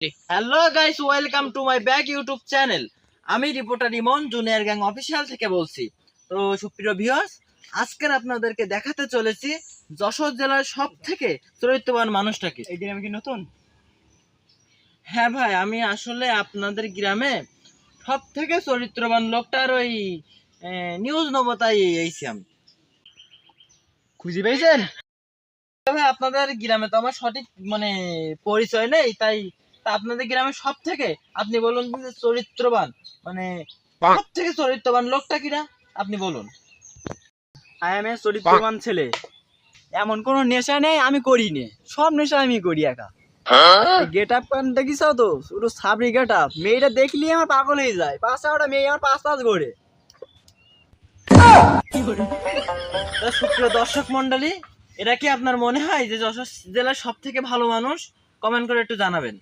Hello guys welcome to my back YouTube channel আমি reporter Emon junior gang official থেকে বলছি। তো সুপ্রিয় ভিউয়ার্স আজকের আপনাদেরকে দেখাতে চলেছি যশোর জেলার সব থেকে চরিত্রবান মানুষটাকে। এই গ্রামে কি নতুন? হ্যাঁ ভাই আমি আসলে আপনাদের গ্রামে সব থেকে চরিত্রবান লোকটার ওই নিউজ নবতাই এইছি আমি। খুঁজে পেয়েছেন? ভাই আপনাদের গ্রামে তো আমার সঠিক মানে পরিচয় নেই তাই আপনাদের গ্রামে সব থেকে আপনি বলুন চরিত্রবান মানে সব থেকে চরিত্রবান লোকটা কিনা আপনি বলুন। আই এম এ চরিত্রবান ছেলে। এমন কোনো নেশা নেই আমি করি নে সব নেশা আমি করি একা। গেট আপ দেখিস তো? পুরো সাবরি গেট আপ মেয়েটা দেখলি আমার পাগল হয়ে যায়। পাঁচটা ওটা মেয়ে আমার পাঁচ পাঁচ করে সুপ্রিয় দর্শক মন্ডলী এটা কি আপনার মনে হয় যে যশোর জেলার সব থেকে ভালো মানুষ? কমেন্ট করে একটু জানাবেন।